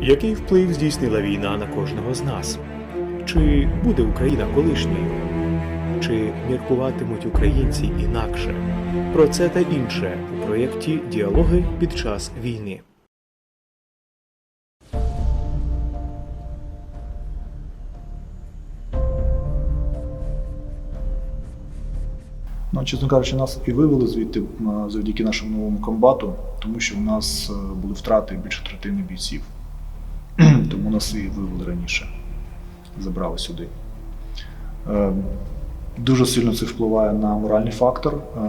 Який вплив здійснила війна на кожного з нас? Чи буде Україна колишньою? Чи міркуватимуть українці інакше? Про це та інше у проєкті Діалоги під час війни. Ну, чесно кажучи, нас і вивели звідти завдяки нашому новому комбату, тому що у нас е, були втрати більше третини бійців. Тому нас і вивели раніше, забрали сюди. Е, Дуже сильно це впливає на моральний фактор. Е,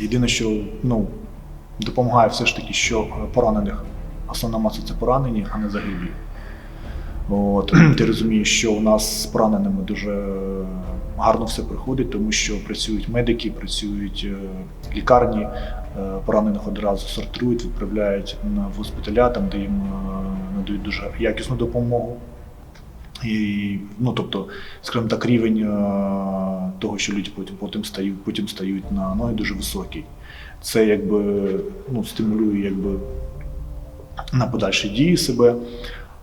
Єдине, що ну, допомагає все ж таки, що поранених основна маса це поранені, а не загиблі. От, ти розумієш, що у нас з пораненими дуже гарно все проходить, тому що працюють медики, працюють е, лікарні, поранених одразу сортують, відправляють в госпіталя, там, де їм надають дуже якісну допомогу. І, ну, тобто, скажімо так, рівень е, того, що люди потім, потім, стають, потім стають на ноги, дуже високий. Це якби ну, стимулює якби, на подальші дії себе.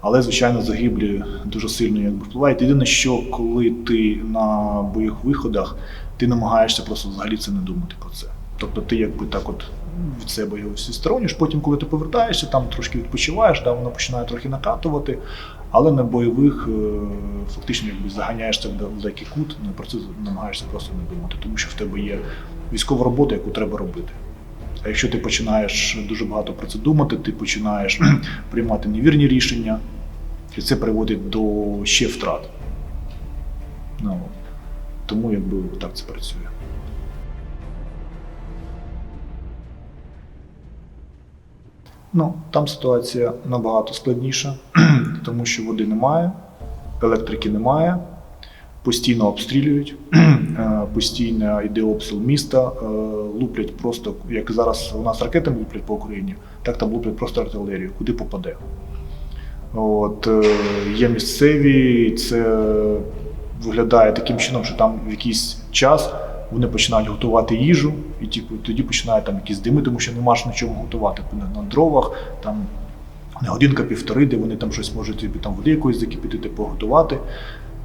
Але, звичайно, загиблі дуже сильно якби, впливають. Єдине, що коли ти на бойових виходах, ти намагаєшся просто взагалі це не думати про це. Тобто ти якби так от від себе його всі сторониш, потім, коли ти повертаєшся, там трошки відпочиваєш, да, воно починає трохи накатувати, але на бойових е, фактично якби заганяєш в далекий кут, не про це намагаєшся просто не думати, тому що в тебе є військова робота, яку треба робити. А якщо ти починаєш дуже багато про це думати, ти починаєш приймати невірні рішення, і це приводить до ще втрат. Ну, тому якби так це працює. Ну, там ситуація набагато складніша, тому що води немає, електрики немає, постійно обстрілюють, е, постійно йде обстріл міста, е, луплять просто, як зараз у нас ракетами луплять по Україні, так там луплять просто артилерію, куди попаде. От, е, є місцеві, це виглядає таким чином, що там в якийсь час вони починають готувати їжу, і типу, тоді починають там якісь дими, тому що нема ж на чому готувати на, дровах, там не годинка-півтори, де вони там щось можуть тобі там води якоїсь закипятити, поготувати.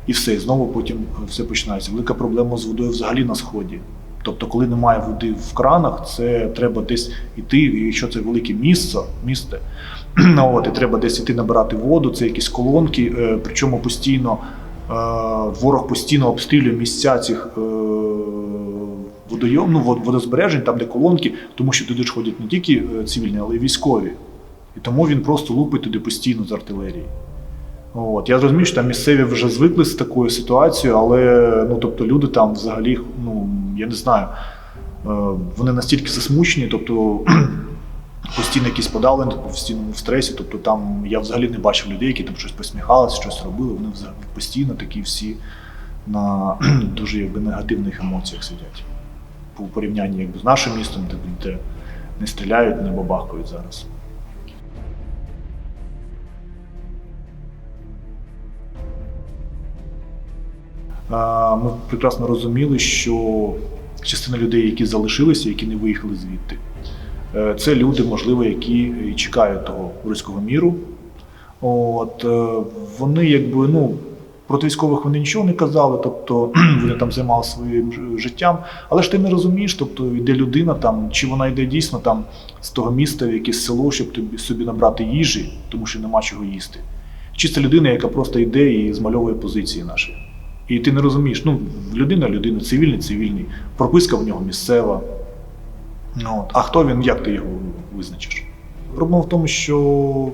І все, і знову потім все починається. Велика проблема з водою взагалі на сході. Тобто, коли немає води в кранах, це треба десь іти, і якщо це велике місце, місце, ну, от, і треба десь іти набирати воду, це якісь колонки, е, причому постійно е, ворог постійно обстрілює місця цих е, водойом, ну, водозбережень, там де колонки, тому що туди ж ходять не тільки е, цивільні, але й військові. І тому він просто лупить туди постійно з артилерії. От. Я розумію, що там місцеві вже звикли з такою ситуацією, але ну, тобто, люди там взагалі, ну, я не знаю, е, вони настільки засмучені, тобто постійно якісь подавлені, тобто, постійно в стресі. Тобто там я взагалі не бачив людей, які там щось посміхалися, щось робили. Вони взагалі постійно такі всі на дуже якби, негативних емоціях сидять. По порівнянні якби, з нашим містом, де, де не стріляють, не бабахкають зараз. Ми прекрасно розуміли, що частина людей, які залишилися, які не виїхали звідти, е, це люди, можливо, які чекають того руського міру. От, е, вони якби, ну, проти військових вони нічого не казали, тобто вони там займалися своїм життям. Але ж ти не розумієш, тобто йде людина там, чи вона йде дійсно там з того міста в якесь село, щоб тобі собі набрати їжі, тому що нема чого їсти. Чи це людина, яка просто йде і змальовує позиції наші. І ти не розумієш, ну, людина, людина, цивільний, цивільний, прописка в нього місцева. Ну, от. А хто він, як ти його визначиш? Проблема в тому, що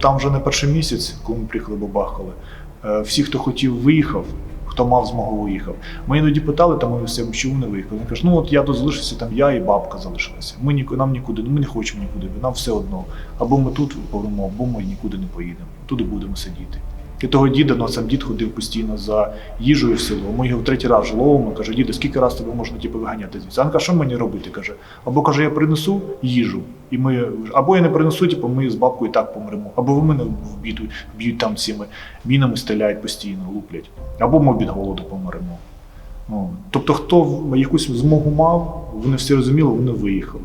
там вже не перший місяць, коли ми приїхали бабахали, всі, хто хотів, виїхав, хто мав змогу, виїхав. Ми іноді питали, там ми всім, чому не виїхали. Вони кажуть, ну от я тут залишився, там я і бабка залишилася. Ми ніку- нам нікуди, ми не хочемо нікуди, нам все одно. Або ми тут помремо, або ми нікуди не поїдемо. Тут і будемо сидіти. І того діда, ну сам дід ходив постійно за їжею в село. Ми його в третій раз ловимо. Каже, діда, скільки раз тебе можна типу, виганяти звідси? А він каже, що мені робити? каже. Або каже, я принесу їжу, і ми або я не принесу, типу, ми з бабкою так помремо. Або ви мене вб'ють, б'ють там цими мінами, стріляють постійно, луплять. Або ми від голоду помремо. Ну, тобто, хто якусь змогу мав, вони всі розуміли, вони виїхали.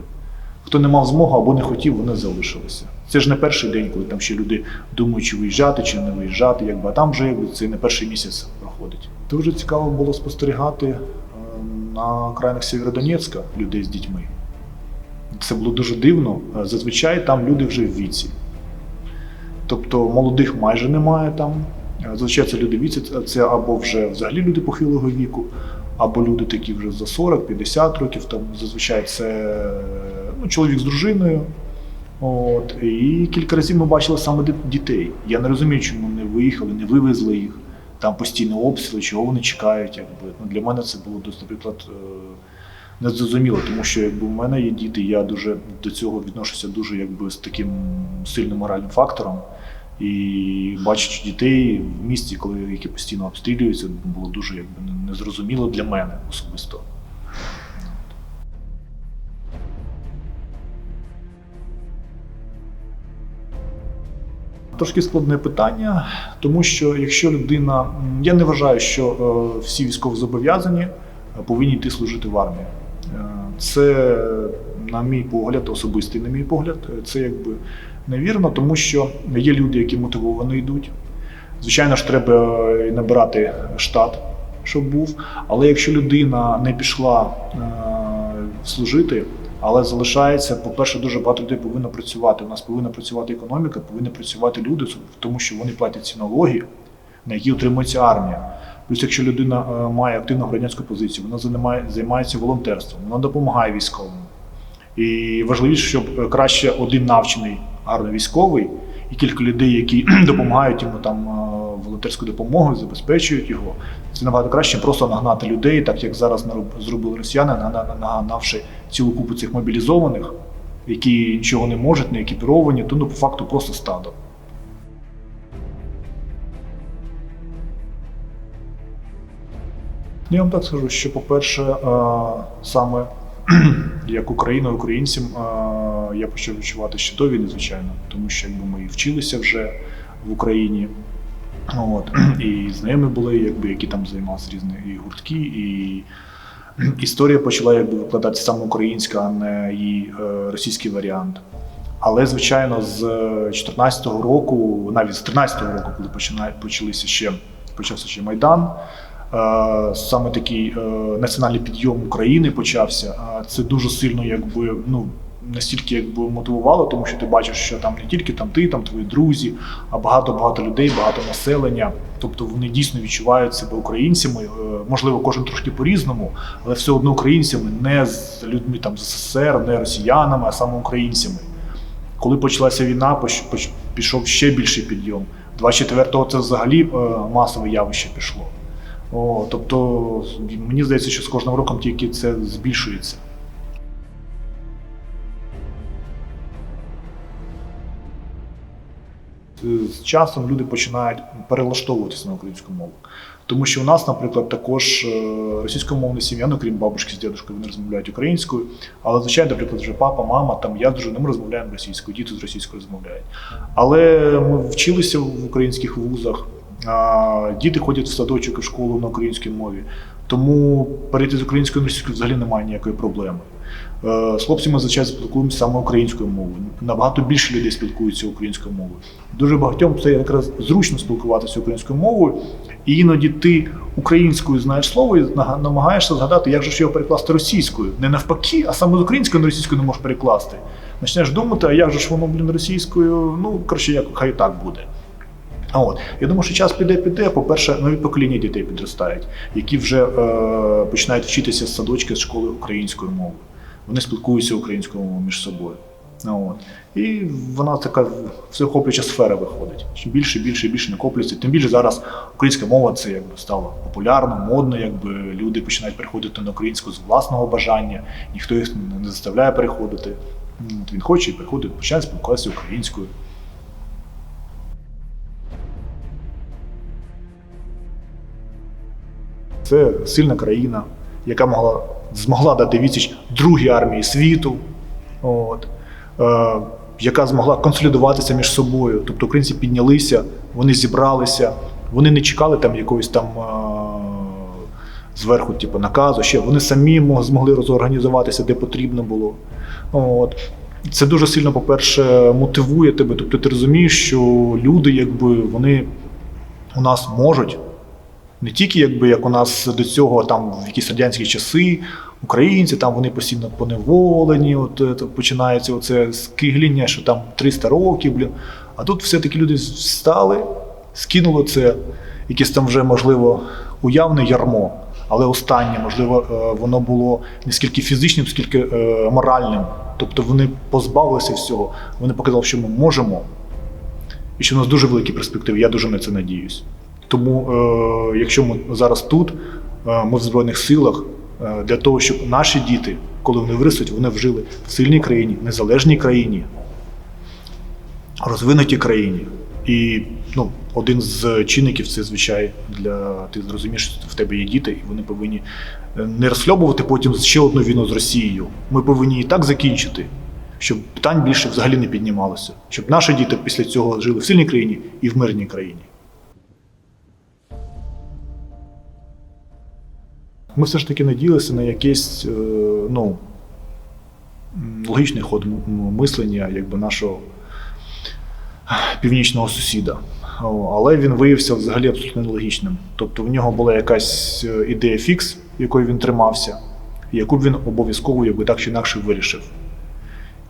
Хто не мав змоги або не хотів, вони залишилися. Це ж не перший день, коли там ще люди думають, чи виїжджати, чи не виїжджати, якби, а там вже якби, це не перший місяць проходить. Дуже цікаво було спостерігати е, на окраїнах Сєвєродонецька людей з дітьми. Це було дуже дивно. Е, Зазвичай там люди вже в віці. Тобто молодих майже немає там. Е, Зазвичай це люди в віці, це- або вже взагалі люди похилого віку, або люди такі вже за 40-50 років. Там зазвичай це ну, чоловік з дружиною. От, і кілька разів ми бачили саме дітей. Я не розумію, чому не виїхали, не вивезли їх. Там постійно обстріли, чого вони чекають. Якби. Ну, для мене це було наприклад, е, незрозуміло, тому що якби у мене є діти, я дуже до цього відношуся дуже якби, з таким сильним моральним фактором. І бачачи дітей в місті, коли які постійно обстрілюються, було дуже якби незрозуміло для мене особисто. Трошки складне питання, тому що якщо людина, я не вважаю, що е, всі військовозобов'язані повинні йти служити в армії. Це, на мій погляд, особистий, на мій погляд, це якби невірно, тому що є люди, які мотивовано йдуть. Звичайно ж, треба набирати штат, щоб був. Але якщо людина не пішла е, служити, але залишається, по-перше, дуже багато людей повинно працювати. У нас повинна працювати економіка, повинні працювати люди, тому що вони платять ці налоги, на які утримується армія. Плюс, якщо людина е, має активну громадянську позицію, вона займає- займається волонтерством, вона допомагає військовим. І важливіше, щоб е, краще один навчений гарно військовий і кілька людей, які допомагають йому там е, волонтерською допомогою, забезпечують його. Це набагато краще, просто нагнати людей, так як зараз зробили росіяни, нагна- нагнавши цілу купу цих мобілізованих, які нічого не можуть, не екіпіровані, то ну по факту просто стадо. Я вам так скажу, що, по-перше, е, саме як Україна, українцям е, я почав відчувати ще до війни, звичайно, тому що якби ми і вчилися вже в Україні. От, і знайомі були, якби, які там займалися різні і гуртки, і історія почала якби, викладатися саме українська, а не її е, російський варіант. Але, звичайно, з 2014 року, навіть з 2013 року, коли почалися ще, почався ще Майдан, саме такий е, національний підйом України почався. Е, Це дуже сильно якби, ну, настільки якби мотивувало, тому що ти бачиш, що там не тільки там ти, там твої друзі, а багато-багато людей, багато населення. Тобто вони дійсно відчувають себе українцями. Е, Можливо, кожен трошки по-різному, але все одно українцями, не з людьми там з СССР, не росіянами, а саме українцями. Коли почалася війна, пішов ще більший підйом. 24-го це взагалі е, масове явище пішло. О, тобто, мені здається, що з кожним роком тільки це збільшується. З часом люди починають перелаштовуватися на українську мову. Тому що у нас, наприклад, також е, російськомовна сім'я, ну крім бабушки з дідушкою, вони розмовляють українською. Але, звичайно, наприклад, вже папа, мама, там я з дружиною ми розмовляємо російською, діти з російською розмовляють. Але ми вчилися в українських вузах, діти ходять в садочок і школу на українській мові. Тому перейти з української на російську взагалі немає ніякої проблеми. Е, З хлопцями зазвичай спілкуємося саме українською мовою. Набагато більше людей спілкуються українською мовою. Дуже багатьом це якраз зручно спілкуватися українською мовою. І іноді ти українською знаєш слово і намагаєшся згадати, як же ж його перекласти російською. Не навпаки, а саме з української на російську не можеш перекласти. Почнеш думати, а як же ж воно, блін, російською, ну, коротше, як хай так буде. А От. Я думаю, що час піде піде. По-перше, нові покоління дітей підростають, які вже е, починають вчитися з садочки з школи українською мовою. Вони спілкуються українською мовою між собою. Ну, От. І вона така всеохоплююча сфера виходить. Чим більше, більше більше накоплюється, тим більше зараз українська мова це якби стало популярно, модно, якби люди починають переходити на українську з власного бажання, ніхто їх не заставляє переходити. От Він хоче і приходить, починає спілкуватися українською. Це сильна країна, яка могла, змогла дати відсіч другій армії світу, от, е, яка змогла консолідуватися між собою. Тобто українці піднялися, вони зібралися, вони не чекали там якогось там е, зверху, типу, наказу. Ще вони самі змогли розорганізуватися, де потрібно було. От. це дуже сильно, по-перше, мотивує тебе. Тобто ти розумієш, що люди, якби вони у нас можуть не тільки якби як у нас до цього, там в якісь радянські часи, українці там вони постійно поневолені, от е, то починається оце скигління, що там 300 років, блін. А тут все-таки люди встали, скинули це, якесь там вже, можливо, уявне ярмо. Але останнє, можливо, е, воно було не скільки фізичним, скільки е, моральним. Тобто вони позбавилися всього. Вони показали, що ми можемо, і що у нас дуже великі перспективи. Я дуже на це надіюсь. Тому, е, якщо ми зараз тут, е, ми в Збройних силах, е, для того, щоб наші діти, коли вони виростуть, вони вжили в сильній країні, незалежній країні, розвинутій країні. І ну, один з чинників це звичай для ти зрозумієш, що в тебе є діти, і вони повинні е, не розхльобувати потім ще одну війну з Росією. Ми повинні і так закінчити, щоб питань більше взагалі не піднімалося, щоб наші діти після цього жили в сильній країні і в мирній країні. Ми все ж таки надіялися на якийсь е, ну, логічний ход мислення якби нашого північного сусіда. Але він виявився взагалі абсолютно нелогічним. Тобто в нього була якась е, ідея фікс, якою він тримався, яку б він обов'язково якби так чи інакше вирішив.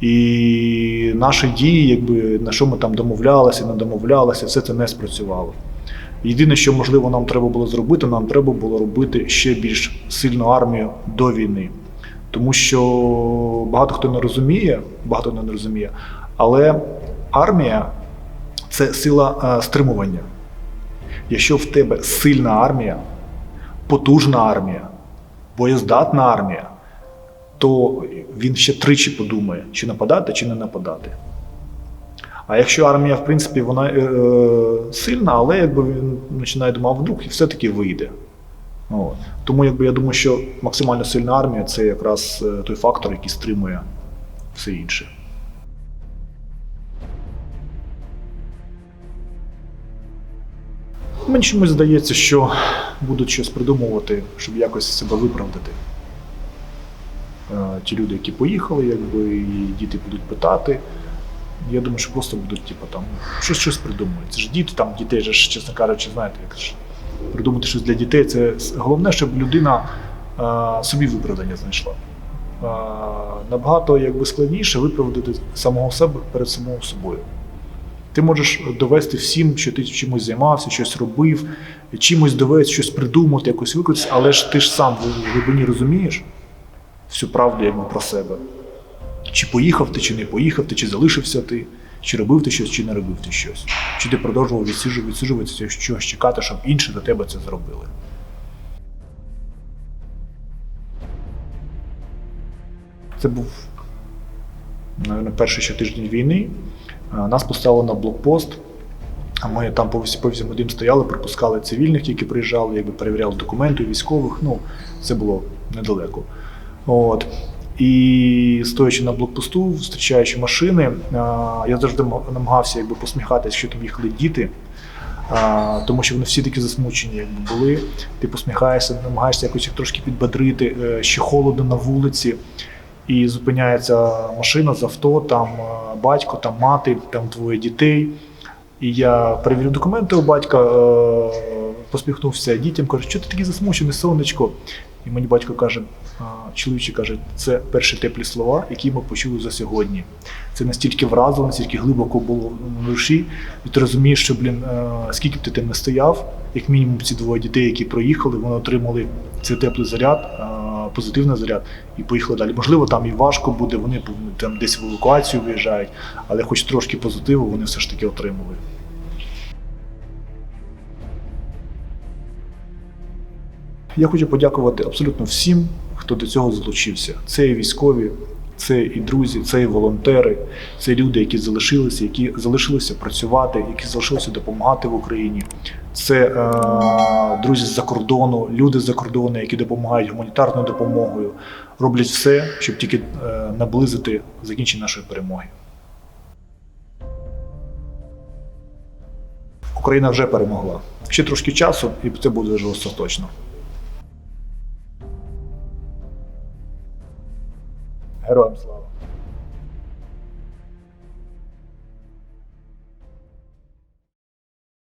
І наші дії, якби на що ми там домовлялися, не домовлялися, все це не спрацювало. Єдине, що можливо нам треба було зробити, нам треба було робити ще більш сильну армію до війни. Тому що багато хто не розуміє, багато хто не розуміє, але армія це сила е, стримування. Якщо в тебе сильна армія, потужна армія, боєздатна армія, то він ще тричі подумає, чи нападати, чи не нападати. А якщо армія, в принципі, вона е, е, сильна, але якби він починає думати, а вдруг і все-таки вийде. От. Тому якби, я думаю, що максимально сильна армія це якраз е, той фактор, який стримує все інше. Мені чомусь здається, що будуть щось придумувати, щоб якось себе виправдати. Е, Ті люди, які поїхали, якби, і діти будуть питати. Я думаю, що просто будуть, типу, там, щось, щось придумують. Це ж діти, там дітей, же чесно кажучи, знаєте, як ж придумати щось для дітей. Це головне, щоб людина е, собі виправдання знайшла. Е, набагато якби, складніше виправдати самого себе перед самого собою. Ти можеш довести всім, що ти чимось займався, щось робив, чимось довести, щось придумати, якось викрутитися, але ж ти ж сам в глибині розумієш всю правду якби про себе. Чи поїхав ти, чи не поїхав ти, чи залишився ти, чи робив ти щось, чи не робив ти щось. Чи ти продовжував відсиджувати, відсиджуватися, щось чекати, щоб інші до тебе це зробили. Це був, мабуть, перший ще тиждень війни. Нас поставили на блокпост. А ми там по всі- по всім годин стояли, пропускали цивільних, які приїжджали, якби перевіряли документи військових. Ну, це було недалеко. От. І стоячи на блокпосту, зустрічаючи машини, я завжди намагався якби, посміхатися, що там їхали діти. Тому що вони всі такі засмучені, якби були. Ти посміхаєшся, намагаєшся якось їх трошки підбадрити, е, ще холодно на вулиці. І зупиняється машина з авто, там е, батько, там мати, там двоє дітей. І я перевірив документи у батька, е, посміхнувся дітям, кажу, що ти такий засмучений, сонечко. І мені батько каже, чоловіче каже, це перші теплі слова, які ми почули за сьогодні. Це настільки вразило, настільки глибоко було в душі, і ти розумієш, що блін, е, скільки б ти там не стояв, як мінімум ці двоє дітей, які проїхали, вони отримали цей теплий заряд, е, позитивний заряд, і поїхали далі. Можливо, там і важко буде, вони там десь в евакуацію виїжджають, але хоч трошки позитиву вони все ж таки отримали. Я хочу подякувати абсолютно всім, хто до цього залучився. Це і військові, це і друзі, це і волонтери, це люди, які залишилися, які залишилися працювати, які залишилися допомагати в Україні. Це е, друзі з-за кордону, люди з-за кордону, які допомагають гуманітарною допомогою, роблять все, щоб тільки е, наблизити закінчення нашої перемоги. Україна вже перемогла. Ще трошки часу, і це буде вже остаточно. Героям слава!